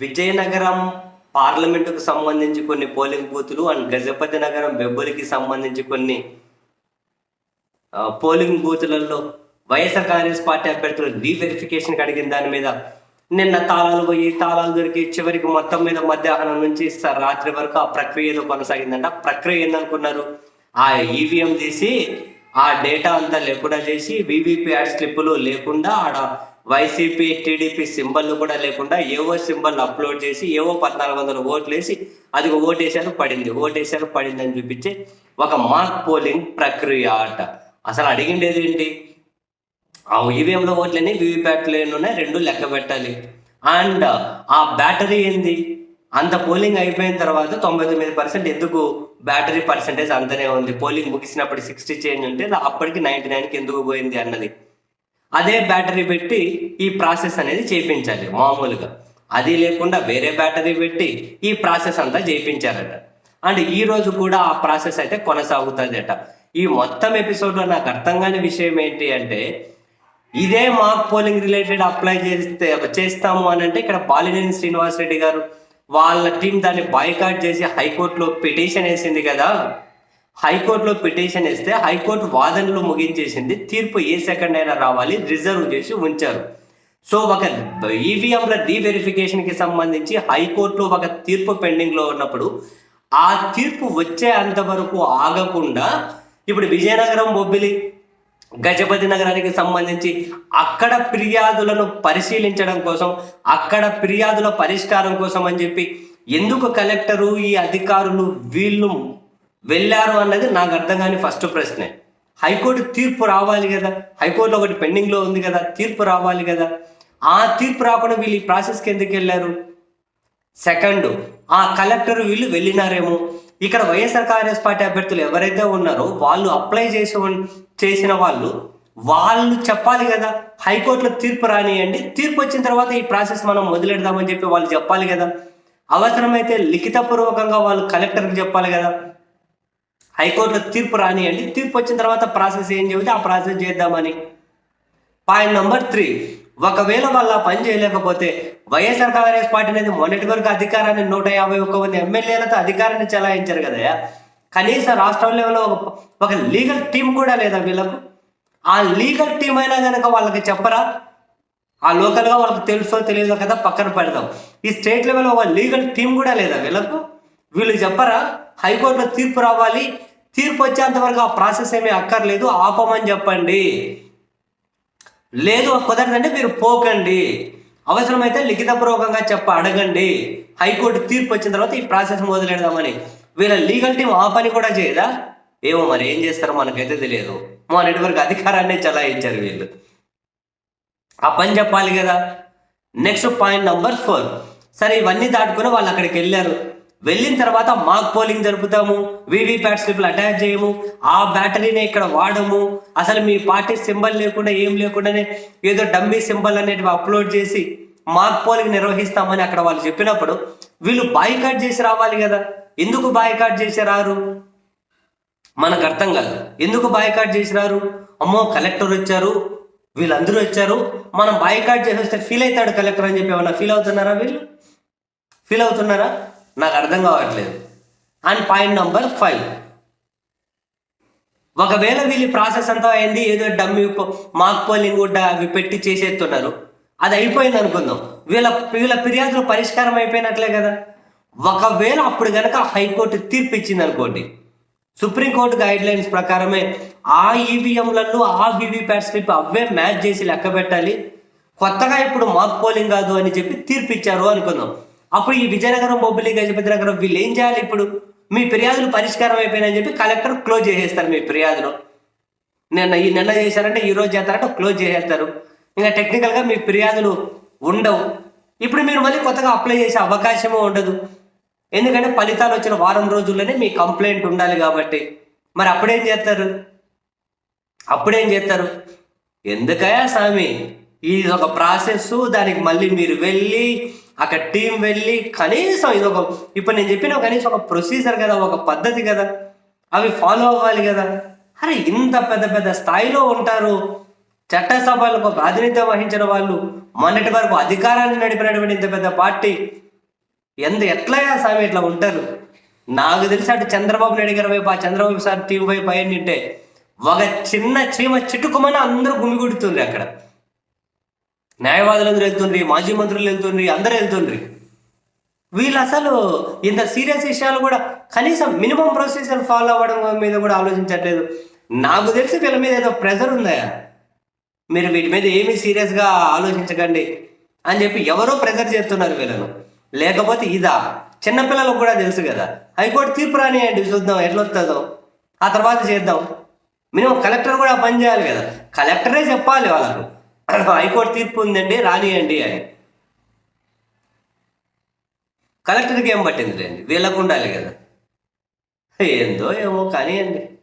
విజయనగరం పార్లమెంటుకు సంబంధించి కొన్ని పోలింగ్ బూతులు అండ్ గజపతి నగరం బెబ్బులికి సంబంధించి కొన్ని పోలింగ్ బూతులలో వైఎస్ఆర్ కాంగ్రెస్ పార్టీ అభ్యర్థులు రీవెరిఫికేషన్ అడిగిన దాని మీద నిన్న తాళాలు పోయి తాళాలు దొరికి చివరికి మొత్తం మీద మధ్యాహ్నం నుంచి స- రాత్రి వరకు ఆ ప్రక్రియలో కొనసాగిందంట. ప్రక్రియ ఏందనుకున్నారు? ఆ ఈవీఎం తీసి ఆ డేటా అంతా లేకుండా చేసి వివిపిఆర్ స్లిప్పులు లేకుండా ఆడ వైసీపీ టీడీపీ సింబల్ కూడా లేకుండా ఏవో సింబల్ అప్లోడ్ చేసి ఏవో పద్నాలుగు వందల ఓట్లు వేసి అది ఓటేశారు పడింది. ఓటేశారు పడింది అని చూపించి ఒక మాక్ పోలింగ్ ప్రక్రియ ఆట అసలు అడిగిండేది ఏంటి? ఆ ఈవీఎంలో ఓట్లని వీవీప్యాట్లోనే రెండు లెక్క పెట్టాలి. అండ్ ఆ బ్యాటరీ ఏంది? అంత పోలింగ్ అయిపోయిన తర్వాత తొంభై తొమ్మిది పర్సెంట్ ఎందుకు బ్యాటరీ పర్సెంటేజ్ అంతనే ఉంది? పోలింగ్ ముగిసినప్పుడు సిక్స్టీ చేంజ్ ఉంటే అప్పటికి నైన్టీ నైన్కి ఎందుకు పోయింది అన్నది. అదే బ్యాటరీ పెట్టి ఈ ప్రాసెస్ అనేది చేయించాలి మామూలుగా. అది లేకుండా వేరే బ్యాటరీ పెట్టి ఈ ప్రాసెస్ అంతా చేయించారట అండ్ ఈ రోజు కూడా ఆ ప్రాసెస్ అయితే కొనసాగుతుంది అట ఈ మొత్తం ఎపిసోడ్లో నాకు అర్థం కాని విషయం ఏంటి అంటే ఇదే మాక్ పోలింగ్ రిలేటెడ్ అప్లై చేస్తే చేస్తాము అని అంటే ఇక్కడ బాలినేని శ్రీనివాస్ రెడ్డి గారు వాళ్ళ టీం దాన్ని బాయ్కాట్ చేసి హైకోర్టులో పిటిషన్ వేసింది కదా. హైకోర్టులో పిటిషన్ ఇస్తే హైకోర్టు వాదనలు ముగించేసింది. తీర్పు ఏ సెకండ్ అయినా రావాలి. రిజర్వ్ చేసి ఉంచారు. సో ఒక ఈవీఎంల రీవెరిఫికేషన్కి సంబంధించి హైకోర్టులో ఒక తీర్పు పెండింగ్లో ఉన్నప్పుడు ఆ తీర్పు వచ్చే అంతవరకు ఆగకుండా ఇప్పుడు విజయనగరం బొబ్బిలి గజపతి నగరానికి సంబంధించి అక్కడ ఫిర్యాదులను పరిశీలించడం కోసం అక్కడ ఫిర్యాదుల పరిష్కారం కోసం అని చెప్పి ఎందుకు కలెక్టరు ఈ అధికారులు వీళ్ళు వెళ్ళారు అన్నది నాకు అర్థం కాని ఫస్ట్ ప్రశ్నే. హైకోర్టు తీర్పు రావాలి కదా? హైకోర్టులో ఒకటి పెండింగ్లో ఉంది కదా? తీర్పు రావాలి కదా? ఆ తీర్పు రాకుండా వీళ్ళు ఈ ప్రాసెస్కి ఎందుకు వెళ్ళారు? సెకండ్ ఆ కలెక్టర్ వీళ్ళు వెళ్ళినారేమో. ఇక్కడ వైఎస్ఆర్ కాంగ్రెస్ పార్టీ అభ్యర్థులు ఎవరైతే ఉన్నారో వాళ్ళు అప్లై చేసి చేసిన వాళ్ళు వాళ్ళు చెప్పాలి కదా హైకోర్టులో తీర్పు రానియండి. తీర్పు వచ్చిన తర్వాత ఈ ప్రాసెస్ మనం మొదలెడదామని చెప్పి వాళ్ళు చెప్పాలి కదా. అవసరమైతే లిఖితపూర్వకంగా వాళ్ళు కలెక్టర్కి చెప్పాలి కదా. హైకోర్టులో తీర్పు రానియండి. తీర్పు వచ్చిన తర్వాత ప్రాసెస్ ఏం చెబితే ఆ ప్రాసెస్ చేద్దామని. Point number three. ఒకవేళ వాళ్ళ పని చేయలేకపోతే వైఎస్ఆర్ కాంగ్రెస్ పార్టీ అనేది మొన్నటి వరకు అధికారాన్ని నూట యాభై ఒక్క మంది ఎమ్మెల్యేలతో అధికారాన్ని చెలాయించారు కదా కనీసం రాష్ట్రం లెవెల్లో ఒక ఒక లీగల్ టీం కూడా లేదా వీళ్ళకు? ఆ లీగల్ టీం అయినా కనుక వాళ్ళకి చెప్పరా? ఆ లోకల్గా వాళ్ళకి తెలుసో తెలియదో కదా పక్కన పెడదాం. ఈ స్టేట్ లెవెల్లో ఒక లీగల్ టీం కూడా లేదా వీళ్ళకు? వీళ్ళు చెప్పరా? హైకోర్టులో తీర్పు రావాలి. తీర్పు వచ్చేంత వరకు ఆ ప్రాసెస్ ఏమీ అక్కర్లేదు ఆపమని చెప్పండి. లేదు కుదరదంటే మీరు పోకండి. అవసరమైతే లిఖితపూర్వకంగా చెప్ప అడగండి. హైకోర్టు తీర్పు వచ్చిన తర్వాత ఈ ప్రాసెస్ మొదలెడదామని. వీళ్ళ లీగల్ టీం ఆ పని కూడా చేయదా? ఏమో మరి ఏం చేస్తారో మనకైతే తెలియదు. మొన్నటి వరకు అధికారాన్ని చలాయించారు వీళ్ళు. ఆ పని చెప్పాలి కదా. Next point number four. సరే ఇవన్నీ దాటుకుని వాళ్ళు అక్కడికి వెళ్ళారు. వెళ్ళిన తర్వాత మాక్ పోలింగ్ జరుపుతాము వీవీప్యాట్ స్లిప్లు అటాచ్ చేయము ఆ బ్యాటరీని ఇక్కడ వాడము. అసలు మీ పార్టీ సింబల్ లేకుండా ఏం లేకుండానే ఏదో డమ్మీ సింబల్ అనేటివి అప్లోడ్ చేసి మాక్ పోలింగ్ నిర్వహిస్తామని అక్కడ వాళ్ళు చెప్పినప్పుడు వీళ్ళు బాయ్కాట్ చేసి రావాలి కదా. ఎందుకు బాయ్కాట్ చేసి రారు? మనకు అర్థం కాదు. ఎందుకు బాయ్కాట్ చేసి రారు? అమ్మో కలెక్టర్ వచ్చారు వీళ్ళందరూ వచ్చారు. మనం బాయ్కాట్ చేసి వస్తే ఫీల్ అవుతాడు కలెక్టర్ అని చెప్పి ఏమన్నా ఫీల్ అవుతున్నారా వీళ్ళు? ఫీల్ అవుతున్నారా? నాకు అర్థం కావట్లేదు. అండ్ పాయింట్ నంబర్ ఫైవ్ ఒకవేళ వీళ్ళ ప్రాసెస్ అంతా అయింది ఏదో డమ్మి మాక్ పోలింగ్ కూడా అవి పెట్టి చేసేస్తున్నారు. అది అయిపోయింది అనుకుందాం. వీళ్ళ వీళ్ళ ఫిర్యాదులు పరిష్కారం అయిపోయినట్లే కదా. ఒకవేళ అప్పుడు కనుక హైకోర్టు తీర్పు ఇచ్చింది అనుకోండి. సుప్రీంకోర్టు గైడ్ లైన్స్ ప్రకారమే ఆ ఈవీఎంలలో ఆ వీవీప్యాట్ స్లిప్ అవే మ్యాచ్ చేసి లెక్క పెట్టాలి. కొత్తగా ఇప్పుడు మాక్ పోలింగ్ కాదు అని చెప్పి తీర్పు ఇచ్చారు అనుకుందాం. అప్పుడు ఈ విజయనగరం బొబ్బిలి గజపతి నగరం వీళ్ళు ఏం చేయాలి ఇప్పుడు? మీ ఫిర్యాదులు పరిష్కారం అయిపోయినాయని చెప్పి కలెక్టర్ క్లోజ్ చేసేస్తారు మీ ఫిర్యాదులు నిన్న ఈ నిన్న చేశారంటే ఈ రోజు చేస్తారంటే క్లోజ్ చేసేస్తారు. ఇంకా టెక్నికల్గా మీ ఫిర్యాదులు ఉండవు. ఇప్పుడు మీరు మళ్ళీ కొత్తగా అప్లై చేసే అవకాశము ఉండదు. ఎందుకంటే ఫలితాలు వచ్చిన వారం రోజుల్లోనే మీ కంప్లైంట్ ఉండాలి కాబట్టి. మరి అప్పుడేం చేస్తారు? అప్పుడేం చేస్తారు? ఎందుకయా స్వామి? ఇది ఒక ప్రాసెస్ దానికి మళ్ళీ మీరు వెళ్ళి అక్కడ టీం వెళ్ళి కనీసం ఇది ఒక ఇప్పుడు నేను చెప్పిన కనీసం ఒక ప్రొసీజర్ కదా ఒక పద్ధతి కదా. అవి ఫాలో అవ్వాలి కదా. అరే ఇంత పెద్ద పెద్ద స్థాయిలో ఉంటారు. చట్టసభలకు ప్రాతినిధ్యం వహించిన వాళ్ళు మొన్నటి వరకు అధికారాన్ని నడిపినటువంటి ఇంత పెద్ద పార్టీ. ఎంత ఎట్లా స్వామి ఇట్లా ఉంటారు? నాకు తెలిసి అటు చంద్రబాబు నాయుడు గారి వైపు ఆ చంద్రబాబు సార్ టీం వైపు అయ్యింటే ఒక చిన్న చీమ చిటుకుమని అందరూ గుమిగుడుతుంది అక్కడ. న్యాయవాదులందరూ వెళ్తుండ్రి మాజీ మంత్రులు వెళ్తుండ్రి అందరూ వెళ్తుండ్రి. వీళ్ళు అసలు ఇంత సీరియస్ విషయాలు కూడా కనీసం మినిమం ప్రొసీజర్ ఫాలో అవ్వడం మీద కూడా ఆలోచించట్లేదు. నాకు తెలిసి వీళ్ళ మీద ఏదో ప్రెజర్ ఉందా మీరు వీటి మీద ఏమీ సీరియస్గా ఆలోచించకండి అని చెప్పి ఎవరో ప్రెజర్ చేస్తున్నారు వీళ్ళను. లేకపోతే ఇదా? చిన్నపిల్లలకు కూడా తెలుసు కదా. హైకోర్టు తీర్పు రానియండి చూద్దాం ఎట్లా వస్తుందో ఆ తర్వాత చేద్దాం. మినిమం కలెక్టర్ కూడా పని చేయాలి కదా. కలెక్టరే చెప్పాలి వాళ్ళకు. హైకోర్టు తీర్పు ఉందండి రానియండి అని. కలెక్టర్కి ఏం పట్టింది లేండి? వీళ్ళకు ఉండాలి కదా. ఏందో ఏమో కానివ్వండి